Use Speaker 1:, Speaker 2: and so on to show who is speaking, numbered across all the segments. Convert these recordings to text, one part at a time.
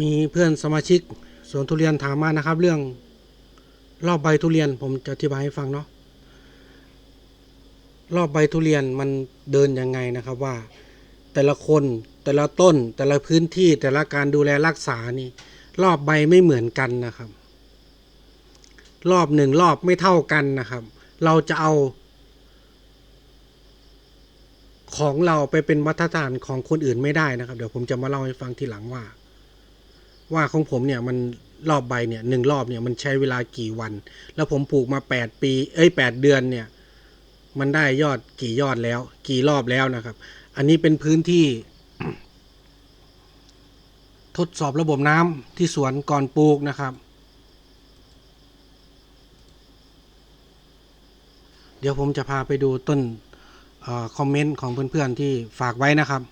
Speaker 1: มีเพื่อนสมาชิกสวนทุเรียนถามมานะครับ เรื่องรอบใบทุเรียนผมจะอธิบายให้ฟังเนาะรอบใบทุเรียนมันเดินยังไงนะครับว่า แต่ละคนแต่ละต้นแต่ละพื้นที่แต่ละการดูแลรักษานี่ รอบใบไม่เหมือนกันนะครับ รอบหนึ่งรอบไม่เท่ากันนะครับ เราจะเอา ของเราไปเป็นมาตรฐานของคนอื่นไม่ได้นะครับ เดี๋ยวผมจะมาเล่าให้ฟังทีหลังว่า ว่าของผมเนี่ยมันรอบใบเนี่ยหนึ่งรอบเนี่ยมันใช้เวลากี่วัน แล้วผมปลูกมาแปดปี เอ้ยแปดเดือนเนี่ย มันได้ยอดกี่ยอดแล้ว กี่รอบแล้วนะครับ อันนี้เป็นพื้นที่ ทดสอบระบบน้ำที่สวนก่อนปลูกนะครับ เดี๋ยวผมจะพาไปดูต้นอคอมเมนต์ของเพื่อนๆที่ฝากไว้นะครับ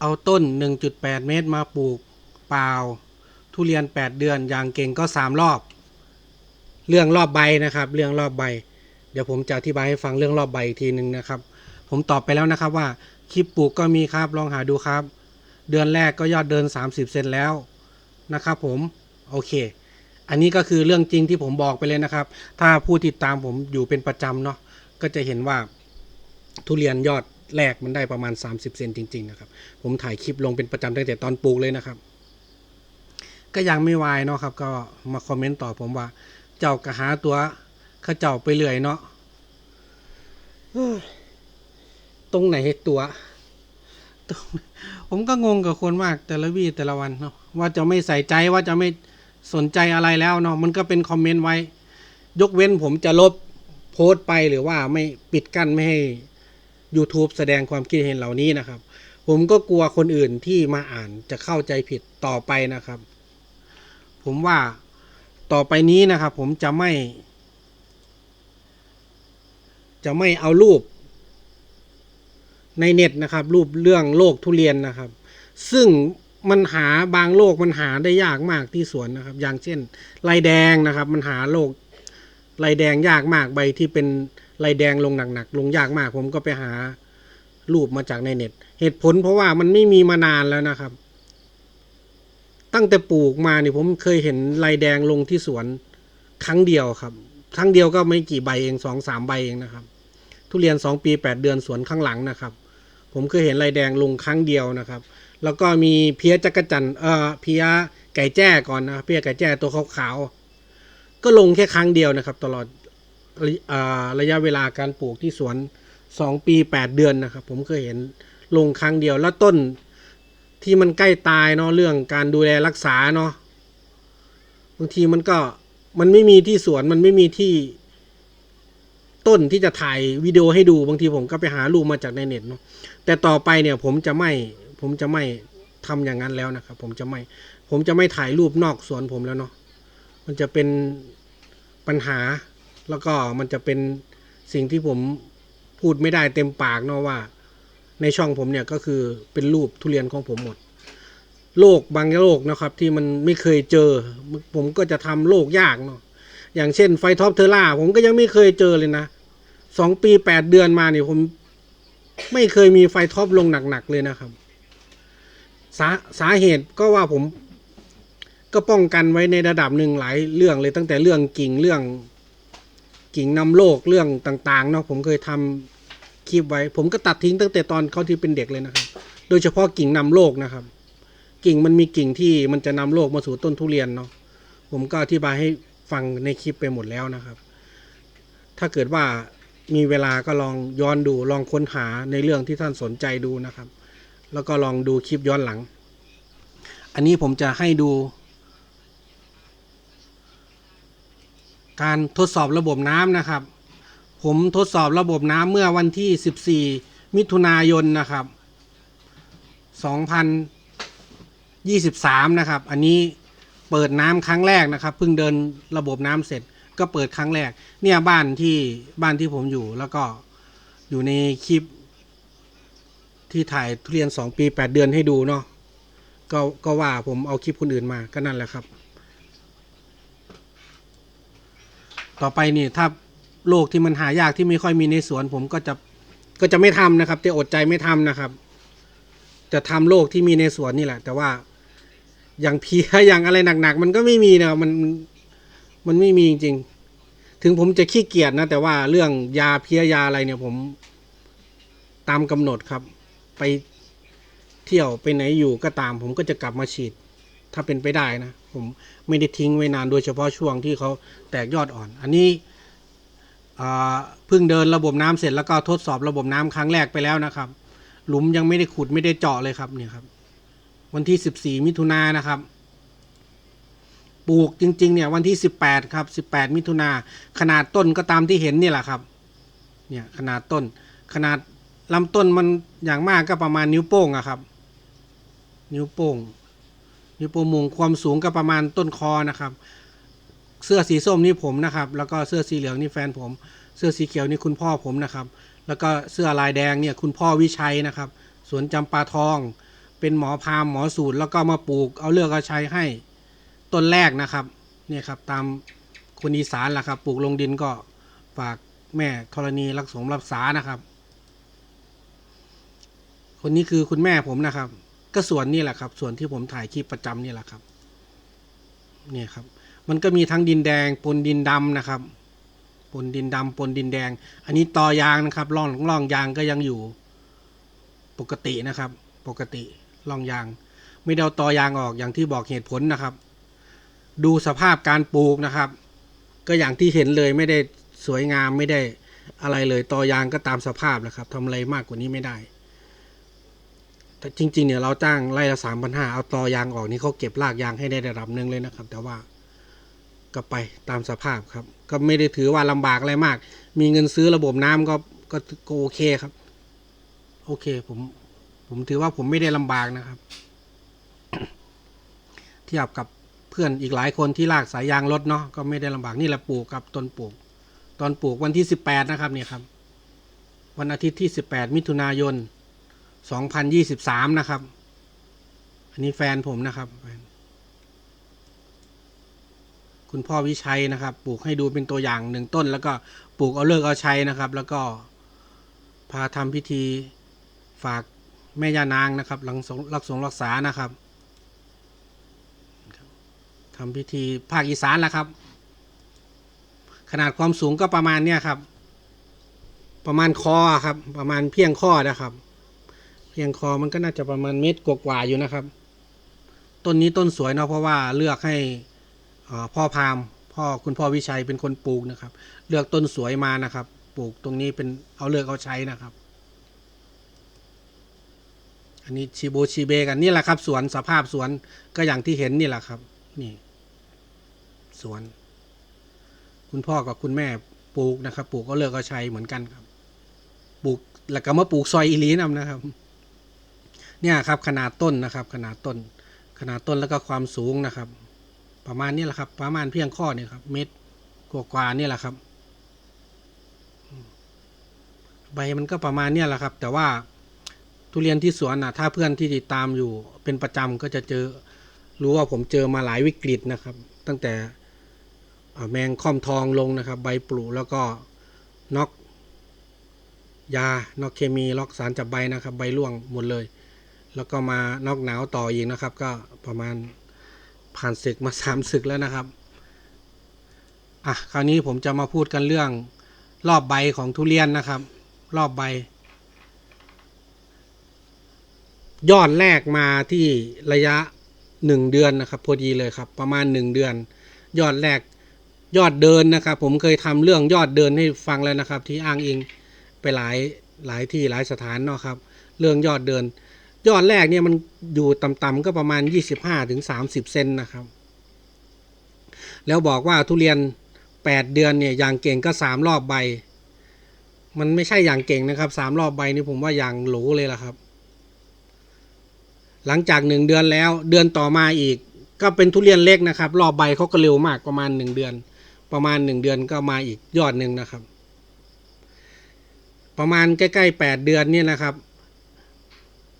Speaker 1: เอาต้น 1.8 เมตรมาปลูกเปล่า ทุเรียน 8 เดือน อย่างเก่งก็ 3 รอบ เรื่องรอบใบนะครับ เรื่องรอบใบ เดี๋ยวผมจะอธิบายให้ฟังเรื่องรอบใบอีกทีหนึ่งนะครับ ผมตอบไปแล้วนะครับว่าคลิปปลูกก็มีครับ ลองหาดูครับ เดือนแรกก็ยอดเดิน 30 เซนแล้วนะครับผม โอเค อันนี้ก็คือเรื่องจริงที่ผมบอกไปเลยนะครับ ถ้าผู้ติดตามผมอยู่เป็นประจำเนาะ ก็จะเห็นว่าทุเรียนยอด แรกมันได้ประมาณ 30 เซนจริง ๆ นะครับ ผมถ่ายคลิปลงเป็นประจำตั้งแต่ตอนปลูกเลยนะครับ ก็ยังไม่วายเนาะครับ ก็มาคอมเมนต์ต่อผมว่า เจ้ากะหาตัวข้าเจ้าไปเรื่อยเนาะตรงไหนตัวตผมก็งงกับคนมากแต่ละวี่แต่ละวันเนาะว่าจะไม่ใส่ใจว่าจะไม่สนใจอะไรแล้วเนาะมันก็เป็นคอมเมนต์ไว้ ยกเว้นผมจะลบโพสต์ไปหรือว่าไม่ปิดกั้นไม่ให้ YouTube แสดงความคิดเห็นเหล่านี้นะครับ ผมก็กลัวคนอื่นที่มาอ่านจะเข้าใจผิดต่อไปนะครับ ผมว่าต่อไปนี้นะครับ ผมจะไม่ จะไม่เอารูป ในเน็ตนะครับ รูปเรื่องโลกทุเรียนนะครับ ซึ่งมันหาบางโลกมันหาได้ยากมากที่สวนนะครับ อย่างเช่นลายแดงนะครับ มันหาโลกลายแดงยากมากใบที่เป็น ลายแดงลงหนักๆลงยากมาก ผมก็ไปหารูปมาจากในเน็ต เหตุผลเพราะว่ามันไม่มีมานานแล้วนะครับ ตั้งแต่ปลูกมาเนี่ยผมเคยเห็นลายแดงลงที่สวนครั้งเดียวครับครั้งเดียวก็ไม่กี่ใบเองสองสามใบเองนะครับ ทุเรียนสองปีแปดเดือนสวนข้างหลังนะครับ ผมเคยเห็นลายแดงลงครั้งเดียวนะครับ แล้วก็มีเพี้ยจักรจันเอ่อเพี้ยไก่แจ้ก่อนนะเพี้ยไก่แจ้ตัวขาวๆก็ลงแค่ครั้งเดียวนะครับ ตลอด ระยะเวลาการปลูกที่สวนสองปีแปดเดือนนะครับ ผมเคยเห็นลงครั้งเดียวแล้วต้นที่มันใกล้ตายเนาะเรื่องการดูแลรักษาเนาะบางทีมันก็มันไม่มีที่สวนมันไม่มีที่ต้นที่จะถ่ายวิดีโอให้ดูบางทีผมก็ไปหารูปมาจากในเน็ตเนาะแต่ต่อไปเนี่ยผมจะไม่ผมจะไม่ทำอย่างนั้นแล้วนะครับ ผมจะไม่ผมจะไม่ถ่ายรูปนอกสวนผมแล้วเนาะมันจะเป็นปัญหา แล้วก็มันจะเป็นสิ่งที่ผมพูดไม่ได้เต็มปากเนาะว่า ในช่องผมเนี่ยก็คือเป็นรูปทุเรียนของผมหมดโรคบางโรคนะครับ ที่มันไม่เคยเจอ ผมก็จะทำโรคยากเนาะอย่างเช่นไฟท็อปเทอร่าผมก็ยังไม่เคยเจอเลยนะสองปีแปดเดือนมาเนี่ยผมไม่เคยมีไฟท็อปลงหนักๆเลยนะครับ สาสาเหตุก็ว่าผมก็ป้องกันไว้ในระดับหนึ่งหลายเรื่องเลยตั้งแต่เรื่องกิ่งเรื่อง กิ่งนำโรคเรื่องต่างๆเนาะผมเคยทำคลิปไว้ ผมก็ตัดทิ้งตั้งแต่ตอนเขาที่เป็นเด็กเลยนะครับ โดยเฉพาะกิ่งนำโรคนะครับ กิ่งมันมีกิ่งที่มันจะนำโรคมาสู่ต้นทุเรียนเนาะผมก็อธิบายให้ฟังในคลิปไปหมดแล้วนะครับ ถ้าเกิดว่ามีเวลาก็ลองย้อนดูลองค้นหาในเรื่องที่ท่านสนใจดูนะครับ แล้วก็ลองดูคลิปย้อนหลัง อันนี้ผมจะให้ดู การทดสอบระบบน้ำนะครับ ผมทดสอบระบบน้ำเมื่อวันที่ 14 มิถุนายนนะครับ 2023 นะครับ อันนี้เปิดน้ำครั้งแรกนะครับเพิ่งเดินระบบน้ำเสร็จก็เปิดครั้งแรก เนี่ยบ้านที่บ้านที่ผมอยู่แล้วก็อยู่ในคลิป ที่ถ่ายทุเรียน 2 ปี 8 เดือนให้ดูเนาะก็ก็ว่าผมเอาคลิปคนอื่นมาก็นั่นแหละครับ ต่อไปนี่ถ้าโรคที่มันหายากที่ไม่ค่อยมีในสวน ผมก็จะก็จะไม่ทำนะครับ จะอดใจไม่ทำนะครับ จะทำโรคที่มีในสวนนี่แหละ แต่ว่าอย่างเพียอย่างอะไรหนักๆมันก็ไม่มีนะมันมันไม่มีจริงๆถึงผมจะขี้เกียจนะ แต่ว่าเรื่องยาเพียยาอะไรเนี่ยผมตามกำหนดครับ ไปเที่ยวไปไหนอยู่ก็ตาม ผมก็จะกลับมาฉีด ถ้าเป็นไปได้นะ ผมไม่ได้ทิ้งไว้นานโดยเฉพาะช่วงที่เขาแตกยอดอ่อน อันนี้เพิ่งเดินระบบน้ำเสร็จแล้วก็ทดสอบระบบน้ำครั้งแรกไปแล้วนะครับ หลุมยังไม่ได้ขุดไม่ได้เจาะเลยครับเนี่ยครับ วันที่สิบสี่มิถุนายนนะครับ ปลูกจริง ๆ เนี่ยวันที่สิบแปดครับสิบแปดมิถุนาขนาดต้นก็ตามที่เห็นนี่แหละครับ เนี่ยขนาดต้น ขนาดลำต้นมันอย่างมากก็ประมาณนิ้วโป้งอะครับ นิ้วโป้ง นิ้วโป้งมุงความสูงก็ประมาณต้นคอนะครับ เสื้อสีส้มนี่ผมนะครับ แล้วก็เสื้อสีเหลืองนี่แฟนผม เสื้อสีเขียวนี่คุณพ่อผมนะครับ แล้วก็เสื้อลายแดงเนี่ยคุณพ่อวิชัยนะครับสวนจำปาทอง เป็นหมอพามหมอสูตรแล้วก็มาปลูกเอาเลือกเอาใช้ให้ต้นแรกนะครับเนี่ยครับตามคนอีสานล่ะครับปลูกลงดินก็ฝากแม่ธรณีรักสมรักษานะครับ คนนี้คือคุณแม่ผมนะครับ ก็ส่วนนี่แหละครับ ส่วนที่ผมถ่ายคลิปประจำนี่แหละครับ เนี่ยครับ มันก็มีทั้งดินแดงปนดินดำนะครับปนดินดำปนดินแดง อันนี้ตอยางนะครับร่องร่องยางก็ยังอยู่ปกตินะครับ ปกติร่องยาง ไม่ได้เอาตอยางออกอย่างที่บอกเหตุผลนะครับ ดูสภาพการปลูกนะครับ ก็อย่างที่เห็นเลยไม่ได้สวยงามไม่ได้อะไรเลยตอยางก็ตามสภาพนะครับทำอะไรมากกว่านี้ไม่ได้ แต่จริง ๆ เนี่ยเราจ้างไร่ละสามพันห้าเอาตอยางออกนี่เขาเก็บรากยางให้ได้ระดับหนึ่งเลยนะครับ แต่ว่าก็ไปตามสภาพครับ ก็ไม่ได้ถือว่าลำบากอะไรมาก มีเงินซื้อระบบน้ำก็ก็ก็โอเคครับ โอเค ผมผมถือว่าผมไม่ได้ลำบากนะครับเทียบกับเพื่อนอีกหลายคนที่ลากสายยางรถเนาะก็ไม่ได้ลำบากนี่แหละปลูกกับต้นปลูก ตอนปลูกวันที่สิบแปดนะครับเนี่ยครับ วันอาทิตย์ที่สิบแปดมิถุนายน สองพันยี่สิบสามนะครับ อันนี้แฟนผมนะครับ คุณพ่อวิชัยนะครับ ปลูกให้ดูเป็นตัวอย่างหนึ่งต้น แล้วก็ปลูกเอาเลิกเอาใช้นะครับ แล้วก็พาทำพิธีฝากแม่ย่านางนะครับหลังสงรักสงรักษานะครับทำพิธีภาคอีสานแล้วครับ ขนาดความสูงก็ประมาณเนี้ยครับ ประมาณคอครับ ประมาณเพียงข้อนะครับ พียงคอมันก็น่าจะประมาณเมตรกว่าๆอยู่นะครับ ต้นนี้ต้นสวยเนาะเพราะว่าเลือกให้เอ่อพ่อพามพ่อคุณพ่อวิชัยเป็นคนปลูกนะครับ เลือกต้นสวยมานะครับ ปลูกตรงนี้เป็นเอาเลือกเอาใช้นะครับ อันนี้ชีโบชีเบกันนี่แหละครับ สวนสภาพสวนก็อย่างที่เห็นนี่แหละครับ นี่ สวน คุณพ่อกับคุณแม่ปลูกนะครับ ปลูกก็เลือกเอาใช้เหมือนกันครับ ปลูกแล้วก็มาปลูกซอยอีหลีนำนะครับ เนี่ยครับขนาดต้นนะครับ ขนาดต้น ขนาดต้นแล้วก็ความสูงนะครับ ประมาณนี้แหละครับ ประมาณเพียงข้อเนี่ยครับ เม็ดกว่าๆนี่แหละครับ ใบมันก็ประมาณเนี้ยแหละครับ แต่ว่าทุเรียนที่สวนน่ะถ้าเพื่อนที่ติดตามอยู่ เป็นประจำก็จะเจอรู้ว่าผมเจอมาหลายวิกฤตนะครับ ตั้งแต่แมงค่อมทองลงนะครับ ใบปลูแล้วก็น็อกยา นอกเคมีล็อกสารจับใบนะครับ ใบร่วงหมดเลย แล้วก็มานอกหนาวต่ออีกนะครับ ก็ประมาณผ่านศึกมาสามศึกแล้วนะครับอะคราวนี้ผมจะมาพูดกันเรื่องรอบใบของทุเรียนนะครับ รอบใบ ยอดแรกมาที่ระยะหนึ่งเดือนนะครับ พอดีเลยครับ ประมาณหนึ่งเดือน ยอดแรกยอดเดินนะครับ ผมเคยทำเรื่องยอดเดินให้ฟังแล้วนะครับ ที่อ้างอิงไปหลายหลายที่หลายสถานเนาะครับ เรื่องยอดเดิน ยอดแรกเนี่ยมันอยู่ต่ำๆก็ประมาณ 25ถึง30 เซนนะครับ แล้วบอกว่าทุเรียน 8 เดือนเนี่ยอย่างเก่งก็ 3 รอบใบ มันไม่ใช่อย่างเก่งนะครับ 3 รอบใบนี่ผมว่าอย่างหรูเลยล่ะครับ หลังจาก 1 เดือนแล้วเดือนต่อมาอีก ก็เป็นทุเรียนเล็กนะครับ รอบใบเขาก็เร็วมากประมาณ 1 เดือน ประมาณ 1 เดือนก็มาอีกยอดหนึ่งนะครับ ประมาณใกล้ๆ 8 เดือนเนี่ยนะครับ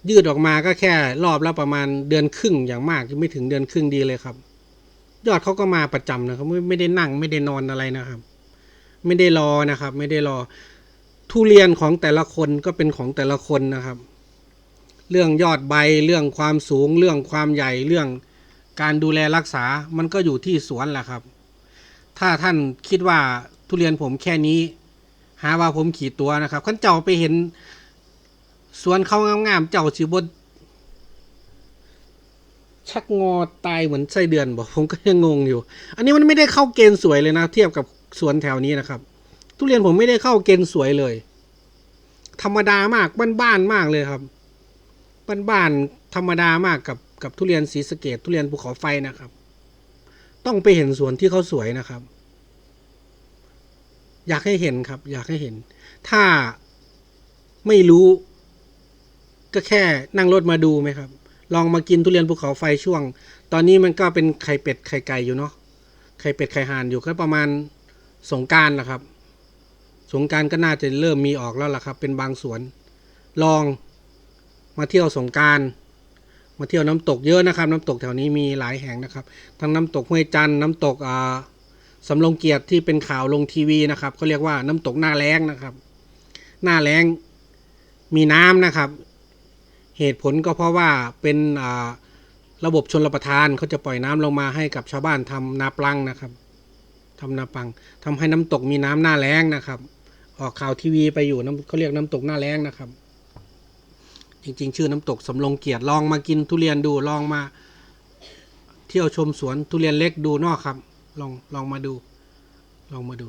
Speaker 1: ยืดออกมาก็แค่รอบละประมาณเดือนครึ่งอย่างมากยังไม่ถึงเดือนครึ่งดีเลยครับ ยอดเขาก็มาประจำนะครับไม่ไม่ได้นั่งไม่ได้นอนอะไรนะครับ ไม่ได้รอนะครับ ไม่ได้รอ ทุเรียนของแต่ละคนก็เป็นของแต่ละคนนะครับ เรื่องยอดใบเรื่องความสูง เรื่องความใหญ่เรื่องการดูแลรักษามันก็อยู่ที่สวนแหละครับ ถ้าท่านคิดว่าทุเรียนผมแค่นี้ หาว่าผมขี่ตัวนะครับขั้นเจ้าไปเห็น สวนเขางามๆเจ้าสิบดชักงอตายเหมือนไส้เดือนบอกผมก็ยังงงอยู่ อันนี้มันไม่ได้เข้าเกณฑ์สวยเลยนะ เทียบกับสวนแถวนี้นะครับ ทุเรียนผมไม่ได้เข้าเกณฑ์สวยเลย ธรรมดามากบ้านๆมากเลยครับบ้านๆธรรมดามากกับกับทุเรียนสีสะเกตทุเรียนภูเขาไฟนะครับ ต้องไปเห็นสวนที่เขาสวยนะครับ อยากให้เห็นครับ อยากให้เห็น ถ้าไม่รู้ ก็แค่นั่งรถมาดูไหมครับ ลองมากินทุเรียนภูเขาไฟช่วง ตอนนี้มันก็เป็นไข่เป็ดไข่ไก่อยู่เนาะไข่เป็ดไข่ห่านอยู่ก็ประมาณสงการละครับ สงการก็น่าจะเริ่มมีออกแล้วล่ะครับ เป็นบางสวน ลองมาเที่ยวสงการมาเที่ยวน้ำตกเยอะนะครับ น้ำตกแถวนี้มีหลายแห่งนะครับ ทั้งน้ำตกห้วยจันน้ำตกอ่าสำโรงเกียรติที่เป็นข่าวลงทีวีนะครับเขาเรียกว่าน้ำตกหน้าแล้งนะครับ หน้าแล้งมีน้ำนะครับ เหตุผลก็เพราะว่าเป็นระบบชนรประทานเขาจะปล่อยน้ำลงมาให้กับชาวบ้านทำนาปลังนะครับทำนาปังทำให้น้ำตกมีน้ำหน้าแล้งนะครับ ออกข่าวทีวีไปอยู่น้ำเขาเรียกน้ำตกหน้าแล้งนะครับ จริง ๆ ชื่อน้ำตกสำโรงเกียรติลองมากินทุเรียนดูลองมา เที่ยวชมสวนทุเรียนเล็กดูนอกครับ ลองลองมาดู ลองมาดู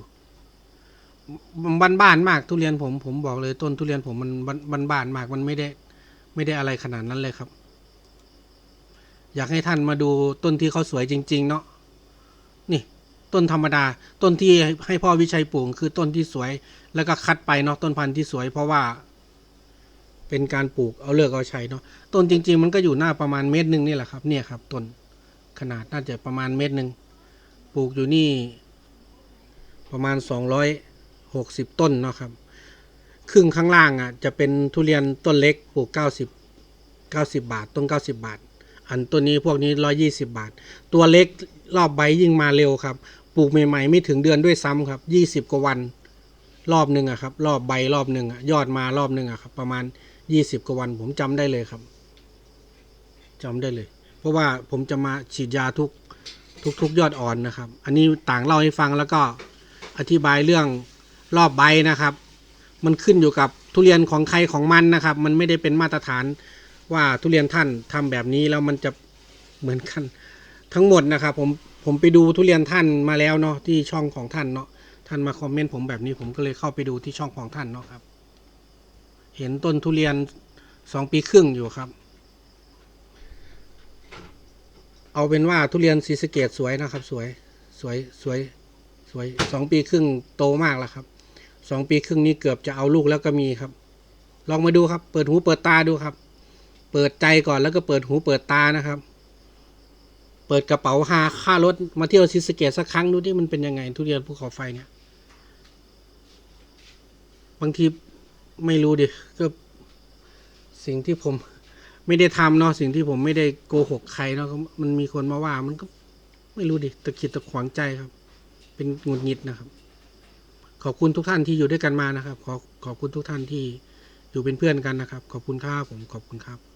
Speaker 1: บ้านบ้านมากทุเรียนผมผมบอกเลยต้นทุเรียนผมมันบ้านบ้านมากมันไม่ได้ ไม่ได้อะไรขนาดนั้นเลยครับ อยากให้ท่านมาดูต้นที่เขาสวยจริง ๆ เนาะนี่ต้นธรรมดา ต้นที่ให้พ่อวิชัยปลูกคือต้นที่สวย แล้วก็คัดไปเนาะต้นพันธุ์ที่สวย เพราะว่า เป็นการปลูกเอาเลือกเอาใช้เนาะต้นจริง ๆ มันก็อยู่หน้าประมาณเมตรหนึ่งนี่แหละครับ เนี่ยครับต้นขนาดน่าจะประมาณเมตรหนึ่งปลูกอยู่นี่ ประมาณสองร้อยหกสิบต้นเนาะครับ ครึ่งข้างล่างอะจะเป็นทุเรียนต้นเล็กปลูกเก้าสิบเก้าสิบาท ต้นเก้าสิบาท อันตัวนี้พวกนี้ร้อยี่สิบาท ตัวเล็กรอบใบยิ่งมาเร็วครับ ปลูกใหม่ๆ ไม่ถึงเดือนด้วยซ้ำครับยี่สิบกว่าวัน รอบหนึ่งอะครับ รอบใบรอบหนึ่งอะยอดมารอบหนึ่งอะครับ ประมาณยี่สิบกว่าวันผมจำได้เลยครับจำได้เลย เพราะว่าผมจะมาฉีดยาทุกทุกทุกยอดอ่อนนะครับ อันนี้ต่างเล่าให้ฟังแล้วก็อธิบายเรื่องรอบใบนะครับ มันขึ้นอยู่กับทุเรียนของใครของมันนะครับ มันไม่ได้เป็นมาตรฐานว่าทุเรียนท่านทำแบบนี้แล้วมันจะเหมือนกันทั้งหมดนะครับ ผมผมไปดูทุเรียนท่านมาแล้วเนาะที่ช่องของท่านเนาะท่านมาคอมเมนต์ผมแบบนี้ผมก็เลยเข้าไปดูที่ช่องของท่านเนาะครับ เห็นต้นทุเรียนสองปีครึ่งอยู่ครับ เอาเป็นว่าทุเรียนศรีสเกดสวยนะครับ สวยสวยสวยสวยสองปีครึ่งโตมากแล้วครับ สองปีครึ่งนี้เกือบจะเอาลูกแล้วก็มีครับ ลองมาดูครับ เปิดหูเปิดตาดูครับ เปิดใจก่อนแล้วก็เปิดหูเปิดตานะครับ เปิดกระเป๋าหาค่ารถมาเที่ยวศรีสเกดสักครั้งดูที่มันเป็นยังไง ทุเรียนภูเขาไฟเนี่ย บางทีไม่รู้ดิก็สิ่งที่ผมไม่ได้ทำเนาะสิ่งที่ผมไม่ได้โกหกใครเนาะมันมีคนมาว่ามันก็ไม่รู้ดิตะขิดตะขวางใจครับ เป็นหงุดหงิดนะครับ ขอบคุณทุกท่านที่อยู่ด้วยกันมานะครับ ขอขอบคุณทุกท่านที่อยู่เป็นเพื่อนกันนะครับ ขอบคุณครับผมขอบคุณครับ